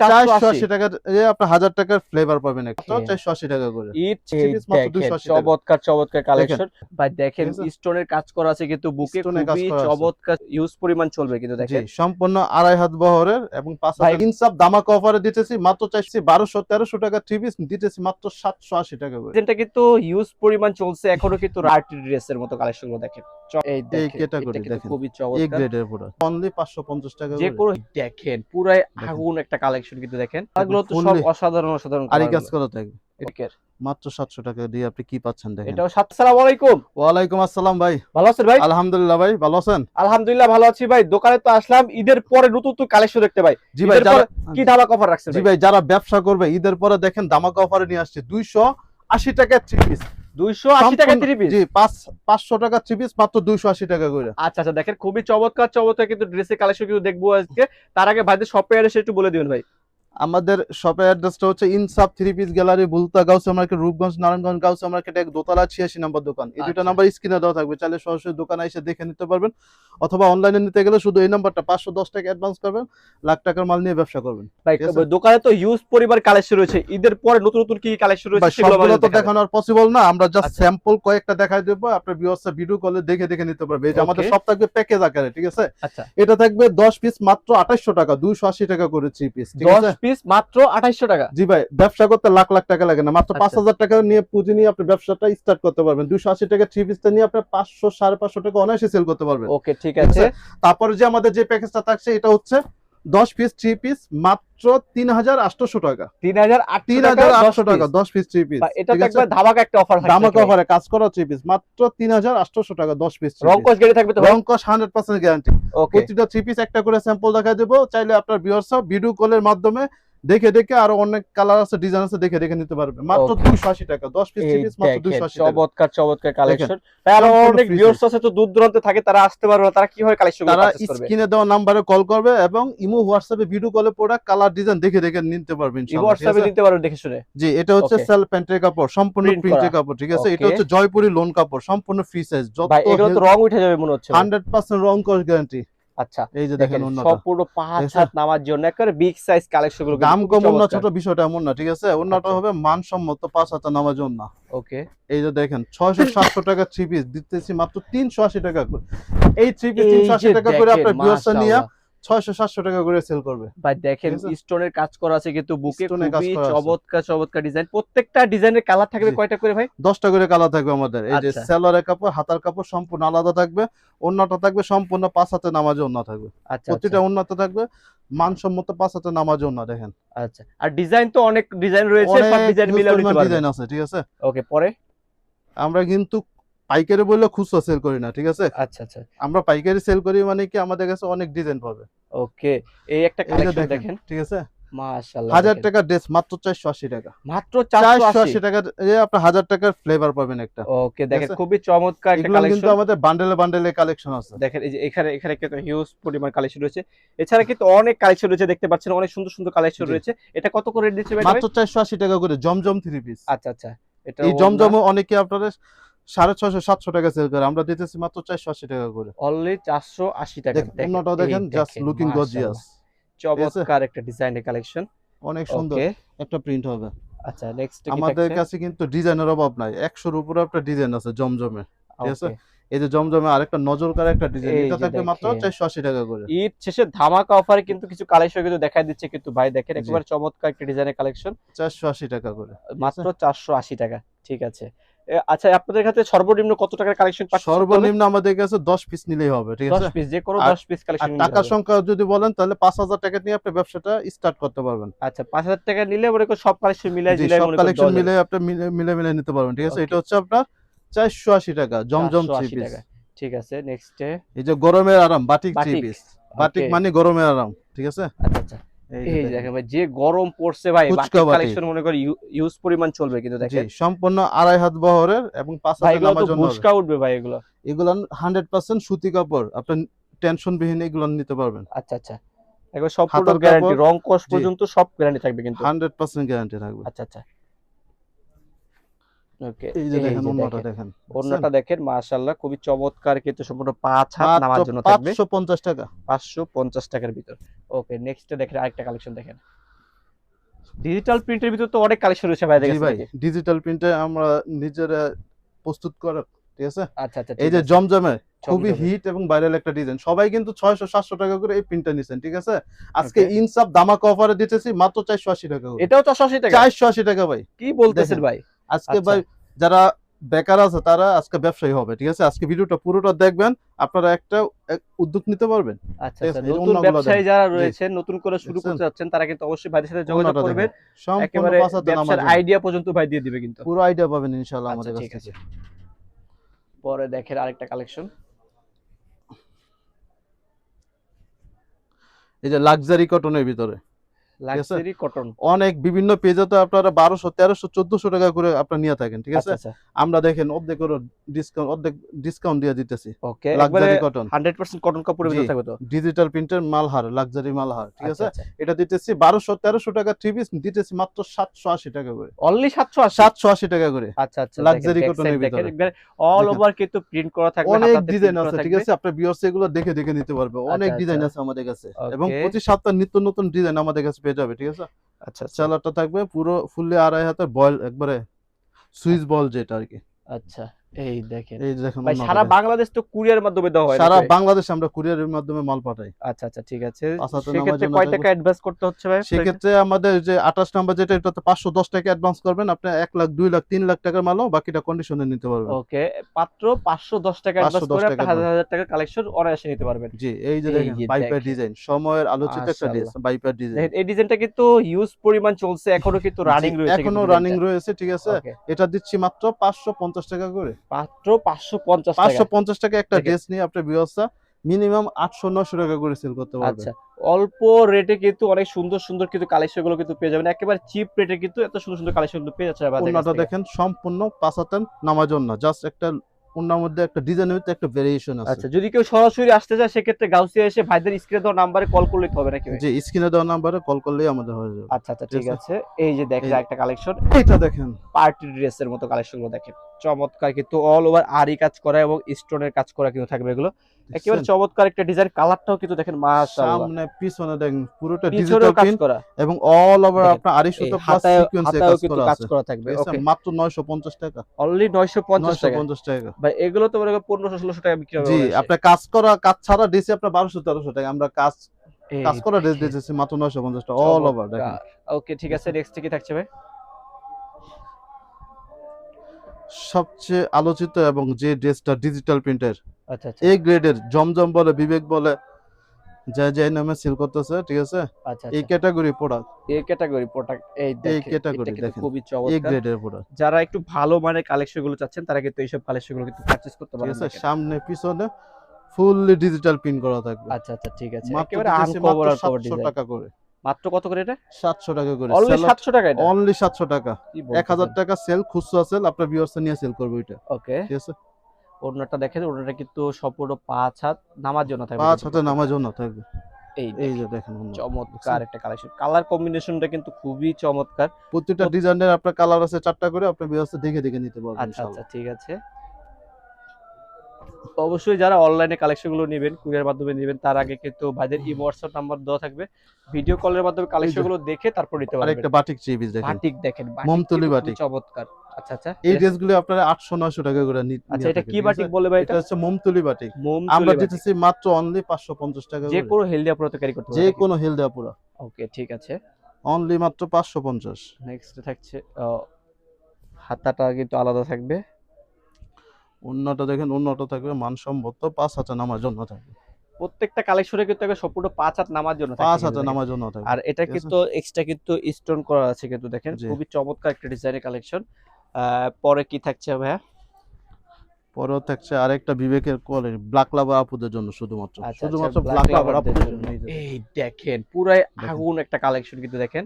চারশো আশি টাকা আপনার হাজার টাকার ফ্লেভার পাবেন চারশো আশি টাকা করে। ইট Three piece মাত্র 280 টাকা। চমৎকার চমৎকার কালেকশন ভাই দেখেন স্টোনের কাজ করা আছে কিন্তু বুকে চমৎকার ইউজ পরিমাণ চলবে কিন্তু দেখেন। সম্পূর্ণ আড়াই হাত বহরের এবং পাঁচ ইনসাফ দামাক অফারে দিতেছি মাত্র চাইছি বারোশো তেরোশো টাকা থ্রি পিস দিতেছি মাত্র সাতশো আশি টাকা করে। ডিজাইনটা কিন্তু ইউজ পরিমাণ চলছে এখনও কিন্তু রার্টি ড্রেসের মতো কালেকশনগুলো দেখেন। এই এটা। খুবই চমৎকার। অনলি পাঁচশো পঞ্চাশ টাকা যে দেখেন পুরাই আগুন একটা কালেকশন কিন্তু দেখেন। এগুলো তো সব অসাধারণ অসাধারণ আরি কাজ। করা। মাত্র সাতশো টাকা দিয়ে আপনি কি পাচ্ছেন দেখেন? এটাও সাত সালাম আলাইকুম। আসসালাম ভাই। ভালো আছেন ভাই? আলহামদুলিল্লাহ ভাই ভালো আছেন? আলহামদুলিল্লাহ ভালো আছি ভাই। দোকানে তো আসলাম ঈদের পরে নতুন নতুন কালেকশন দেখতে ভাই। জি ভাই যারা কি ধাবা কভার রাখছেন জি ভাই? যারা ব্যবসা করবে ঈদের পরে দেখেন দামাকা অফারে নিয়ে আসছে দুইশো আশি টাকা থ্রি পিস দুইশো আশি টাকা থ্রি পিস জি পাঁচ পাঁচশো টাকা থ্রি পিস মাত্র দুইশো আশি টাকা করে। আচ্ছা আচ্ছা দেখেন খুবই চমৎকার চমৎকার কিন্তু ড্রেসের কালেকশন কিন্তু দেখব আজকে। তার আগে ভাইদের শপে এসে একটু বলে দিবেন ভাই। আমাদের শপের অ্যাড্রেসটা হচ্ছে Insaf three piece gallery Bulta Gausia market Rupganj Narayanganj Gausia market এক দোতলা ছিয়াশি নম্বর দোকান। এই দুটো। নাম্বার স্ক্রিনে দেওয়া থাকবে। চাইলে সরাসরি দোকানে এসে দেখে নিতে পারবেন। অথবা অনলাইনে নিতে গেলে শুধু এই নাম্বারটা পাঁচশো দশ টাকা অ্যাডভান্স করবেন। লাখ টাকার মাল নিয়ে ব্যবসা করবেন। দোকানে তো ইউজ পরিবার কালেকশন রয়েছে। ঈদের পরে নতুন নতুন কি কালেকশন রয়েছে সেগুলো তো। দেখানো আর পসিবল না। আমরা জাস্ট আচ্ছা। স্যাম্পল কয়েকটা দেখাই দেবো। আপনার ভিউয়ার্স ভিডিও কলে দেখে দেখে নিতে পারবে। এই যে আমাদের সব থাকবে প্যাকেজ আকারে ঠিক আছে? আচ্ছা। এটা থাকবে দশ পিস মাত্র আঠাশশো টাকা দুইশো আশি টাকা করে থ্রি পিস ঠিক আছে? পিস মাত্র আঠাইশশো টাকা। জি ভাই ব্যবসা করতে লাখ লাখ টাকা লাগে না। মাত্র আচ্ছা। পাঁচ হাজার টাকা নিয়ে পুঁজি নিয়ে আপনি ব্যবসাটা স্টার্ট করতে পারবেন। দুশো আশি টাকা থ্রি পিসটা নিয়ে আপনি পাঁচশো সাড়ে পাঁচশো টাকা অনায়াসে সেল করতে পারবেন। ওকে ঠিক ঠিক আছে? তারপরে যে আমাদের যে প্যাকেজটা থাকছে এটা হচ্ছে দশ পিস থ্রি পিস মাত্র তিন হাজার আটশো টাকা। তিন হাজার তিন হাজার আটশো টাকা দশ পিস থ্রি পিস এটা ধামাকা একটা অফার দামাক অফারে কাজ করা থ্রি পিস মাত্র তিন হাজার আটশো টাকা দশ পিস রংকশ গেড়ে থাকবে? রংকশ হান্ড্রেড পার্সেন্ট গ্যারান্টি প্রতিটা থ্রি পিস একটা করে স্যাম্পল দেখা দেবো চাইলে আপনার ভিউয়ার্স ভিডিও কলের মাধ্যমে দেখে দেখে আরও অনেক কালার আছে ডিজাইন আছে দেখে দেখে নিতে পারবে। মাত্র Okay. দুইশো আশি টাকা দশ পিস থ্রি এই পিস মাত্র দেখেন, দুইশো আশি টাকা। চমৎকার চমৎকার কালেকশন আর অনেক ভিউয়ার্স আছে তো দূর দূরান্তে থাকে তারা আসতে পারবে না তারা কীভাবে কালেকশন তারা স্ক্রিনে দেওয়া নাম্বারে কল করবে এবং ইমো হোয়াটসঅ্যাপে ভিডিও কলে প্রোডাক্ট কালার ডিজাইন দেখে দেখে নিতে পারবে ইনশাআল্লাহ, হোয়াটসঅ্যাপে? দিতে পারবে দেখে শুনে। জি এটা হচ্ছে. সেল প্যান্টের কাপড় সম্পূর্ণ প্রিন্টের কাপড় ঠিক আছে? এটা হচ্ছে জয়পুরি লোন কাপড় সম্পূর্ণ ফ্রি সাইজ যত ভাই এগুলো তো রং উঠে যাবে মনে হচ্ছে ভাই। হান্ড্রেড পার্সেন্ট রং কস গ্যারান্টি আচ্ছা এই যে দেখেন অন্যটা সম্পূর্ণ পাঁচ? হাত নামার জন্য একেবারে বিগ সাইজ কালেকশনগুলো দাম কম না ছোট বিষয়টা এমন না ঠিক আছে অন্যটা আচ্ছা। হবে মানসম্মত পাঁচ হাজার নামার জন্য ওকে এই যে দেখেন ছয়শো সাতশো টাকা থ্রি পিস দিতেছি মাত্র তিনশো আশি টাকা করে এই থ্রি পিস এই তিনশো আশি যে টাকা করে আপনার বিয়সটা নিয়ে। ছয়শো সাতশো টাকা করে সেল করবে। ভাই দেখেন স্টোনের কাজ করা আছে কিন্তু বুকে খুবই চমৎকার চমৎকার ডিজাইন প্রত্যেকটা ডিজাইনের কালার থাকবে কয়টা করে ভাই? দশটা করে কালার থাকবে আমাদের। এই যে আচ্ছা। সেলরের কাপড় হাতার কাপড় সম্পূর্ণ আলাদা থাকবে অন্যটা থাকবে সম্পূর্ণ পাঁচ হাতে নামাজে অন্য থাকবে। আচ্ছা প্রতিটা উন্নত থাকবে মানসম্মত পাঁচ হাতে নামাজে অন্য দেখেন। আচ্ছা আর ডিজাইন তো অনেক ডিজাইন রয়েছে সব ডিজাইন মিলে নিতে পারবে ডিজাইন আছে ঠিক আছে? ওকে পরে? আমরা কিন্তু পাইকারি বললে খুচরা সেল করি না ঠিক আছে? আচ্ছা আচ্ছা। আমরা পাইকারি সেল করি মানে কি আমাদের কাছে অনেক ডিজাইন পাবে। ওকে এই একটা কালেকশন দেখেন ঠিক আছে? মাশাআল্লাহ। টাকা ড্রেস মাত্র চারশো আশি টাকা। মাত্র 480 আশি। টাকা আপনার হাজার টাকার ফ্লেভার পাবেন একটা। ওকে দেখেন খুবই চমৎকার একটা এগুলো কিন্তু আমাদের বান্ডেলে বান্ডেলে কালেকশন আছে। দেখেন এই যে এখানে এখানে কিন্তু হিউজ পরিমাণ কালেকশন রয়েছে। এছাড়া কিন্তু অনেক কালেকশন রয়েছে দেখতে পাচ্ছেন অনেক সুন্দর সুন্দর কালেকশন রয়েছে। এটা কত করে দিচ্ছে ভাই? মাত্র চারশো আশি টাকা করে জমজম থ্রি পিস আচ্ছা আচ্ছা এটা এই জমজমও অনেকে আপনাদের সাড়ে ছয়শো সাতশো টাকা সেল করে। আমরা দিতেছি মাত্র চারশো আশি টাকা করে। অনলি চারশো আশি টাকা। দেখেন অন্যটাও দেখেন জাস্ট লুকিং গর্জিয়াস চমৎকার একটা ডিজাইনের কালেকশন অনেক সুন্দর। একটা প্রিন্ট হবে। আচ্ছা নেক্সট আমাদের কাছে কিন্তু ডিজাইনের অভাব নাই। একশোর উপরে একটা ডিজাইন আছে জমজমে। ঠিক আছে? এই যে জমজমে আরেকটা নজর কার একটা ডিজাইন এটা থাকবে মাত্র দেখেন। চারশো আশি টাকা করে। ঈদ শেষে ধামাকা অফারে কিন্তু কিছু কালেকশন কিন্তু দেখাই দিচ্ছে কিন্তু ভাই। দেখেন। একেবারে চমৎকার একটা ডিজাইনের কালেকশন চারশো আশি টাকা করে। মাত্র চারশো আশি টাকা। ঠিক আছে। আচ্ছা আপনাদের কাছে সর্বনিম্ন কত টাকার কালেকশন সর্বনিম্ন আমাদের কাছে দশ পিস নিলেই হবে ঠিক আছে? পিস যে কোনো আর- দশ পিস আর কালেকশন টাকার সংখ্যা যদি বলেন তাহলে পাঁচ হাজার টাকা নিয়ে আপনি ব্যবসাটা স্টার্ট করতে পারবেন। আচ্ছা পাঁচ হাজার টাকা নিলে করো সব কালেকশন মিলাই জিলাই সব কালেকশন মিলে আপনি মিলে মিলে নিতে পারবেন ঠিক আছে? এটা হচ্ছে আপনার চারশো আশি টাকা যাবে। জমজম 480 থ্রি পিস ঠিক আছে নেক্সটে এই যে গরমের আরাম বাটিক থ্রি পিস বাটিক মানে গরমের আরাম ঠিক আছে? আচ্ছা আচ্ছা। এই যে দেখেন। দেখেন ভাই যে গরম পড়ছে ভাই কালেকশন মনে করি ইউজ পরিমাণ চলবে কিন্তু দেখেন। সম্পূর্ণ আড়াই হাত বহরের এবং পাঁচ হাত নামার জন্য হবে। উঠবে ভাই এগুলো। এগুলো হান্ড্রেড পার্সেন্ট সুতি কাপড়। আপনি টেনশন বিহীন এগুলো নিতে পারবেন। আচ্ছা আচ্ছা। একবার হাতার গ্যারান্টি রং কস পর্যন্ত সব গ্যারান্টি থাকবে কিন্তু। হান্ড্রেড পার্সেন্ট গ্যারান্টি থাকবে। আচ্ছা আচ্ছা। ওকে এই যে দেখেন মাশাআল্লাহ খুবই চমৎকার কিন্তু সম্পূর্ণ পাঁচ হাত নামার জন্য থাকবে। পাঁচশো পঞ্চাশ টাকা। পাঁচশো পঞ্চাশ টাকার ভিতর। ওকে নেক্সট দেখেন আরেকটা কালেকশন দেখেন। ডিজিটাল প্রিন্টের ভিতর তো অনেক কালেকশন রয়েছে ভাই ডিজিটাল প্রিন্টে আমরা নিজেরা প্রস্তুত করা ঠিক আছে? আচ্ছা আচ্ছা এই যে আছে। জমজমে খুবই হিট এবং ভাইরাল একটা ডিজাইন সবাই কিন্তু ছয়শো সাতশো টাকা করে এই প্রিন্টটা নিছেন ঠিক আছে? আজকে ইনসাফ দামাকা অফারে দিতেছি মাত্র চারশো আশি টাকা এটাও চারশো আশি টাকা? চারশো আশি টাকা ভাই। কি বলতেছেন ভাই? আজকে আচ্ছা। ভাই যারা বেকার আছে তারা আজকে ব্যবসায়ী হবে ঠিক আছে? আজকে ভিডিওটা পুরোটা দেখবেন আপনারা একটা উদ্যোগ নিতে পারবেন। আচ্ছা আচ্ছা নতুন ব্যবসায়ী যারা রয়েছেন নতুন করে শুরু করতে যাচ্ছেন তারা কিন্তু অবশ্যই ভাইদের সাথে যোগাযোগ করবেন। একেবারে ব্যবসার আইডিয়া পর্যন্ত ভাই দিয়ে দিবে কিন্তু। পুরো আইডিয়া পাবেন ইনশাআল্লাহ আমাদের কাছ থেকে। পরে দেখেন আরেকটা কালেকশন এই যে লাক্সারি কটনের ভিতরে। লাক্সারি কটন অনেক বিভিন্ন পেজে তো আপনারা বারোশো তেরোশো চোদ্দশো টাকা করে আপনারা নিয়ে থাকেন ঠিক আছে? আচ্ছা আচ্ছা। আমরা দেখেন অর্ধেক ডিসকাউন্ট অর্ধেক ডিসকাউন্ট দিয়ে দিতেছি। Okay luxury cotton hundred percent cotton জি। থাকবে তো? ডিজিটাল প্রিন্টের মালহার লাক্সারি মালহার ঠিক আছে? আচ্ছা। আচ্ছা এটা দিতেছি বারোশো তেরোশো টাকা থ্রি পিস দিতেছি মাত্র সাতশো আশি টাকা করে। অনলি সাতশো সাতশো আশি টাকা করে। আচ্ছা আচ্ছা ভিতরে। অল ওভার কিন্তু প্রিন্ট করা থাকবে অনেক ডিজাইন আছে ঠিক আছে? আপনার বিয়র্স এগুলো দেখে দেখে নিতে পারবে। অনেক ডিজাইন। আছে আমাদের কাছে। এবং. প্রতি সপ্তাহ নিত্য নতুন ডিজাইন আমাদের কাছে পেয়ে যাবে ঠিক আছে? আচ্ছা স্যালাডটা চালারটা থাকবে পুরো ফুললি আড়াই হাতে বয়েল একবারে সুইচ বল যেটা আর কি। আচ্ছা। এই দেখেন। এই দেখুন ভাই সারা বাংলাদেশ তো কুরিয়ার মাধ্যমে দেওয়া হয় সারা? বাংলাদেশে আমরা কুরিয়ারের মাধ্যমে মাল পাঠাই। আচ্ছা আচ্ছা ঠিক আছে। সেক্ষেত্রে কয় টাকা অ্যাডভান্স করতে হচ্ছে ভাই? সেক্ষেত্রে আমাদের যে আঠাশ নাম্বার যেটা এটাতে পাঁচশো দশ টাকা অ্যাডভান্স করবেন। আপনি এক লাখ দুই লাখ তিন লাখ টাকার মালও বাকিটা কন্ডিশনে নিতে পারবেন। ওকে মাত্র পাঁচশো দশ টাকা অ্যাডভান্স করে আপনি টাকা হাজার হাজার টাকার কালেকশন অনায়াসে নিতে পারবেন। জি এই যে দেখেন বাইপার ডিজাইন সময়ের আলোচিত একটা ডিজাইন বাইপার ডিজাইন এই ডিজাইনটা কিন্তু হিউজ পরিমাণ চলছে এখনও কিন্তু রানিং রয়েছে এখনও রানিং রয়েছে ঠিক আছে। এটা দিচ্ছি মাত্র পাঁচশো পঞ্চাশ টাকা করে। মাত্র পাঁচশো পঞ্চাশ পাঁচশো পঞ্চাশ টাকা একটা ড্রেস নিয়ে আপনার ব্যবস্থা মিনিমাম আটশো নশো টাকা করে সেল করতে পারবেন। আচ্ছা অল্প রেটে কিন্তু অনেক সুন্দর সুন্দর কিন্তু কালেকশনগুলো কিন্তু পেয়ে যাবেন। একেবারে চিপ রেটে কিন্তু এত সুন্দর সুন্দর কালেকশনগুলো পেয়ে যাচ্ছে। দেখেন সম্পূর্ণ পাঁচ হাতের নামার জন্য জাস্ট একটা ওন্নার মধ্যে একটা ডিজাইনের মধ্যে একটা ভেরিয়েশন আছে। আচ্ছা যদি কেউ সরাসরি আসতে চায় সেক্ষেত্রে গাউসিয়া এসে ভাইদের স্ক্রিনে দেওয়া নাম্বারে কল করলে হবে নাকি জি স্ক্রিনে দেওয়া নাম্বারে কল করলেই আমাদের হয়ে যাবে। আচ্ছা আচ্ছা ঠিক ঠিক আছে? এই যে দেখেন একটা কালেকশন এটা দেখেন। পার্টি ড্রেসের মতো কালেকশনগুলো দেখেন। চমৎকার কিন্তু অল ওভার আরি কাজ করা এবং স্টোনের কাজ করা কিন্তু থাকবে এগুলো। একেবারে চমৎকার একটা ডিজাইন কালারটাও কিন্তু দেখেন মাশাআল্লাহ। সামনে পিছনে দেখেন পুরোটা ডিজিটাল কাজ করা। এবং অল ওভার আপনার আড়ি এই সুতো প্লাস সিকোয়েন্সে কাজ করা কাজ করা থাকবে মাত্র 950 টাকা। অনলি 950 টাকা। 950 টাকা। ভাই এগুলো তো মনে করেন 1500 1600 টাকা বিক্রি হবে জি। আপনার কাজ করা কাজ ছাড়া দিয়েছি আপনার 1200 1300 টাকা। আমরা কাজ কাজ করা ড্রেস দিয়েছি মাত্র 950 টাকা অল ওভার দেখেন। ওকে ঠিক আছে নেক্সট কি থাকছে ভাই? সবচেয়ে আলোচিত এবং যে ড্রেসটা ডিজিটাল প্রিন্টের এই গ্রেডের জমজম বলে বিবেক বলে যা যাই নামে সেল করতেছে ঠিক আছে? আচ্ছা এই আচ্ছা। ক্যাটাগরি প্রোডাক্ট এই ক্যাটাগরি প্রোডাক্ট এই এটা কিন্তু দেখেন। খুবই এই চমৎকার। গ্রেডের প্রোডাক্ট যারা একটু ভালো মানের কালেকশনগুলো চাচ্ছেন তারা কিন্তু এইসব কালেকশনগুলো কিন্তু পারচেজ করতে ঠিক আছে? সামনে পিছনে ফুললি ডিজিটাল প্রিন্ট করা থাকবে। আচ্ছা আচ্ছা ঠিক আছে। একেবারে আনকভার 700 ডিজাইন টাকা করে। মাত্র কত করে এটা? 700 টাকা করে। অনলি 700 টাকা এটা? অনলি 700 টাকা। 1000 টাকা সেল খুচরা সেল আপনার ভিউয়ার্স নিয়ে সেল করবে ওইটা। ওকে ঠিক আছে? ওড়নাটা দেখেন ওড়নাটা কিন্তু সম্পূর্ণ পাঁচ হাত নামার জন্য থাকবে পাঁচ হাতে নামার জন্য থাকবে। এই যে দেখেন চমৎকার একটা কালেকশন কালার কম্বিনেশনটা কিন্তু খুবই চমৎকার। প্রত্যেকটা ডিজাইনের আপনার কালার আছে চারটা করে আপনি ভিউয়ার্স দেখে দেখে নিতে পারবেন আচ্ছা আচ্ছা ঠিক আছে। অবশ্যই যারা অনলাইনে কালেকশনগুলো নেবেন কুরিয়ার মাধ্যমে নেবেন তার আগে কিন্তু ভাইদের ইমো হোয়াটসঅ্যাপ নাম্বার দেওয়া থাকবে। ভিডিও কলের মাধ্যমে কালেকশনগুলো দেখে তারপর নিতে পারবেন। আরেকটা বাটিক থ্রি দেখেন। বাটিক দেখেন মোমতুলি বাটিক। চমৎকার। আচ্ছা আচ্ছা। এই ড্রেসগুলো আপনারা 800 900 টাকা করে আচ্ছা এটা কি বাটিক বলে ভাই এটা? হচ্ছে মোমতুলি বাটিক। আমরা দিতেছি মাত্র অনলি 550 টাকা যে কোনো হেলদি ক্যারি করতে যে কোনো ওকে ঠিক আছে। অনলি মাত্র 550 নেক্সট থাকছে হাতাটা কিন্তু আলাদা থাকবে। অন্যটা দেখেন অন্যটা থাকবে মানসম্মত পাঁচ হাতে নামার জন্য থাকবে। প্রত্যেকটা কালেকশনে কিন্তু একটা সম্পূর্ণ পাঁচ হাত নামার জন্য পাঁচ হাতে। নামার জন্য আর এটা কিন্তু এক্সট্রা কিন্তু স্টোন করা আছে কিন্তু দেখেন। খুবই চমৎকার একটা ডিজাইনের কালেকশন পরে কি থাকছে ভাইয়া? পরেও থাকছে আরেকটা বিবেকের কোয়ালিটি ব্ল্যাক লাভার আপুদের জন্য শুধুমাত্র। আচ্ছা, শুধুমাত্র আচ্ছা, ব্ল্যাক লাভার আপুদের জন্য। এই দেখেন পুরাই আগুন একটা কালেকশন কিন্তু দেখেন।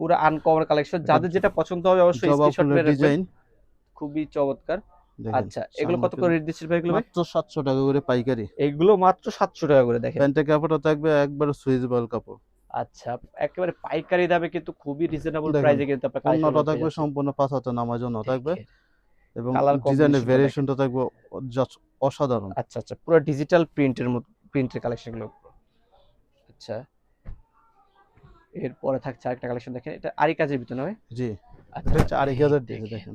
পুরো আনকভার কালেকশন যাদের যেটা পছন্দ হবে অবশ্যই স্ক্রিনশট মেরে ডিজাইন খুবই চমৎকার। আচ্ছা এগুলো কত করে রেট দিচ্ছেন ভাই এগুলো মাত্র 700 টাকা করে পাইকারি। এগুলো মাত্র সাতশো টাকা করে দেখেন। প্যান্টের কাপড়টা থাকবে একবারে সুইচেবল কাপড় আচ্ছা একেবারে পাইকারি দামে কিন্তু খুবই রিজনেবল প্রাইসে কিন্তু আপনার পেয়ে থাকবে সম্পূর্ণ পাঁচ হাতে নামার জন্য থাকবে। এবং ডিজাইনের ভেরিয়েশনটা থাকবে অসাধারণ। আচ্ছা আচ্ছা পুরো ডিজিটাল প্রিন্টের প্রিন্টের কালেকশনগুলো আচ্ছা এরপরে থাকছে আরেকটা কালেকশন দেখেন এটা আরি কাজের ভিতরে নয় জি আচ্ছা এটা হচ্ছে আড়াই হাজার দিয়ে দেখেন।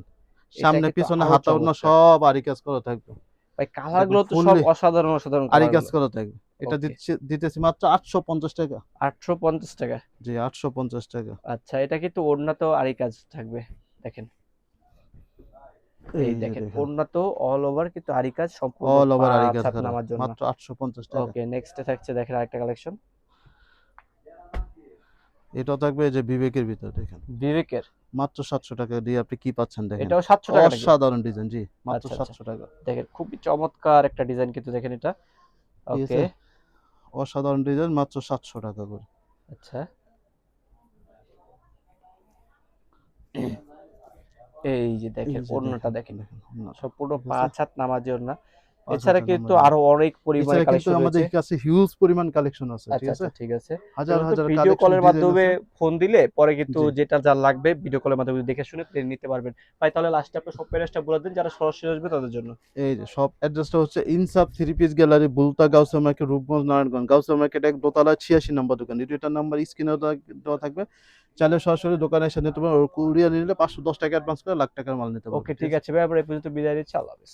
সামনে পিছনে আরও হাতা অন্য সব আরি কাজ করা থাকবে। ভাই কালারগুলো তো সব অসাধারণ অসাধারণ আরি কাজ করা থাকবে। এটা. দিচ্ছি দিতেছি মাত্র আটশো পঞ্চাশ টাকা। 850 টাকা? জি আটশো পঞ্চাশ টাকা। আচ্ছা এটা কিন্তু ওড়না তো আরি কাজ থাকবে দেখেন। এই দেখেন ওড়না তো অল ওভার কিন্তু আরি কাজ সম্পূর্ণ অল ওভার আরি পাঁচ কাজ নামার জন্য। মাত্র আটশো পঞ্চাশ টাকা। ওকে নেক্সটে থাকছে দেখেন আরেকটা কালেকশন এটাও থাকবে এই যে বিবেকের ভিতর দেখেন। বিবেকের? মাত্র সাতশো টাকা দিয়ে আপনি কি পাচ্ছেন দেখেন। এটাও 700 টাকা? অসাধারণ ডিজাইন জি মাত্র আচ্ছা, আচ্ছা। সাতশো টাকা। দেখেন খুবই চমৎকার একটা ডিজাইন কিন্তু দেখেন এটা। ওকে অসাধারণ ডিজাইন মাত্র সাতশো টাকা করে। আচ্ছা। এই যে দেখেন অন্যটা দেখেন সব পুরো? পাঁচ হাত নামাজের পাঁচ এছাড়া কিন্তু আরও অনেক পরিমাণে কালেকশন আমাদের কাছে হিউজ পরিমাণ কালেকশন আছে ঠিক আচ্ছা আছে? আচ্ছা ঠিক আছে। হাজার হাজার ভিডিও কলের মাধ্যমে ফোন দিলে পরে কিন্তু যেটা যা লাগবে ভিডিও কলের মাধ্যমে দেখে শুনে প্লেন নিতে পারবেন। ভাই তাহলে লাস্টে বলে দিন যারা সরাসরি আসবে তাদের জন্য। এই যে সব অ্যাড্রেসটা হচ্ছে Insaf three piece gallery Bulta Gausia market Rupganj Narayanganj Gausia market এক দোতলা ছিয়াশি নম্বর দোকান। এটার নাম্বার স্ক্রিনে দেওয়া থাকবে। চাইলে সরাসরি দোকানে এসে নিতে পারবেন। কুরিয়ার নিলে পাঁচশো দশ টাকা অ্যাডভান্স করে লাখ টাকার মাল নিতে পারবেন ওকে ঠিক আছে? ভাই আমরা এই পর্যন্ত বিদায় আল্লাহ হাফেজ।